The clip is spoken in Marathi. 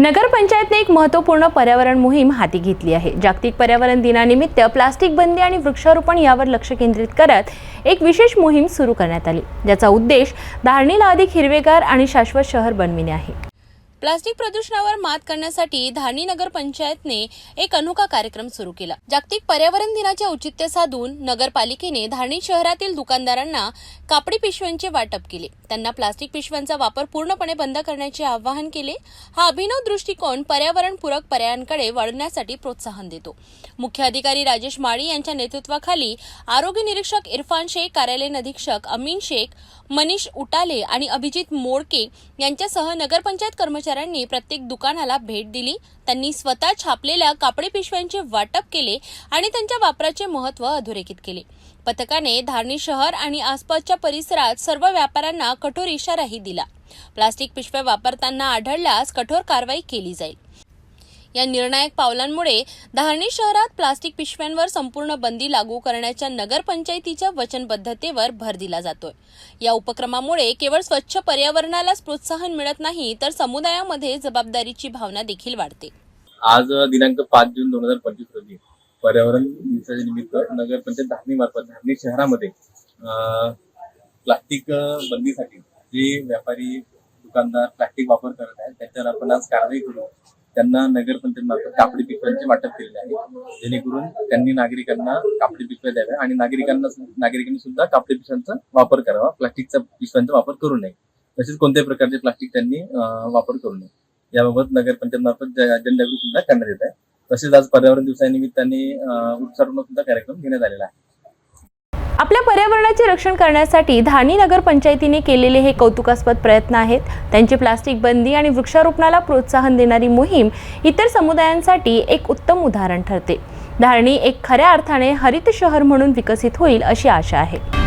नगरपंचायतने एक महत्त्वपूर्ण पर्यावरण मोहीम हाती घेतली आहे. जागतिक पर्यावरण दिनानिमित्त प्लास्टिक बंदी आणि वृक्षारोपण यावर लक्ष केंद्रित करत एक विशेष मोहीम सुरू करण्यात आली ज्याचा उद्देश धारणीला अधिक हिरवेगार आणि शाश्वत शहर बनविणे आहे. प्लास्टिक प्रदूषणावर मात करण्यासाठी धारणी नगर पंचायतने एक अनोखा कार्यक्रम सुरू केला. जागतिक पर्यावरण दिनाचे औचित्य साधून नगरपालिकेने धारणी शहरातील दुकानदारांना कापडी पिशव्यांचे वाटप केले. त्यांना प्लास्टिक पिशव्यांचा वापर पूर्णपणे बंद करण्याचे आवाहन केले. हा अभिनव दृष्टिकोन पर्यावरणपूरक पर्यायांकडे वळण्यासाठी प्रोत्साहन देतो. मुख्य अधिकारी राजेश माळी यांच्या नेतृत्वाखाली आरोग्य निरीक्षक इरफान शेख कार्यालयीन अधीक्षक अमीन शेख मनीष उटाले आणि अभिजित मोडके यांच्यासह नगरपंचायत कर्मचारी कर्मचाऱ्यांनी प्रत्येक दुकानाला भेट दिली. त्यांनी स्वतः छापलेल्या कापडी पिशव्यांचे वाटप केले आणि त्यांच्या वापराचे महत्त्व अधोरेखित केले. पथकाने धारणी शहर आणि आसपासच्या परिसरात सर्व व्यापाऱ्यांना कठोर इशाराही दिला. प्लास्टिक पिशव्या वापरताना आढळल्यास कठोर कारवाई केली जाईल. या निर्णायक पावलांमुळे धारणी शहरात प्लास्टिक पिशव्यांवर संपूर्ण बंदी लागू करण्याच्या नगरपंचायतीच्या वचनबद्धतेवर भर दिला जातोय. या उपक्रमामुळे केवळ स्वच्छ पर्यावरणालाच प्रोत्साहन मिळत नाही तर समुदायामध्ये जबाबदारीची भावना देखील वाढते. आज दिनांक पाच जून दोन हजार पंचवीस रोजी पर्यावरण दिवसाच्या निमित्त नगरपंचायत धारणी मार्फत धारणी शहरामध्ये प्लास्टिक बंदीसाठी जे व्यापारी दुकानदार प्लास्टिक वापर करत आहेत त्याच्यावर आपण आज कारवाई करू. त्यांना नगरपंचायतमार्फत कापडी पिकवांचे वाटप केलेले आहे. जेणेकरून त्यांनी नागरिकांना कापडी पिशव्या द्याव्या आणि नागरिकांना नागरिकांनी सुद्धा कापडी पिशव्यांचा वापर करावा. प्लास्टिकचा पिशव्यांचा वापर करू नये. तसेच कोणत्याही प्रकारचे प्लास्टिक त्यांनी वापर करू नये. याबाबत नगरपंचायतमार्फत जनजागृती सुद्धा करण्यात येत आहे. तसेच आज पर्यावरण दिवसानिमित्ताने अं, सुद्धा कार्यक्रम घेण्यात आलेला आहे. पर्यावरणाचे रक्षण करण्यासाठी धानी नगर पंचायतीने केलेले हे कौतुकास्पद प्रयत्न आहेत. त्यांची प्लास्टिक बंदी आणि वृक्षारोपणाला प्रोत्साहन देणारी मोहीम इतर समुदायांसाठी एक उत्तम उदाहरण ठरते. धारणी एक खऱ्या अर्थाने हरित शहर म्हणून विकसित होईल अशी आशा आहे.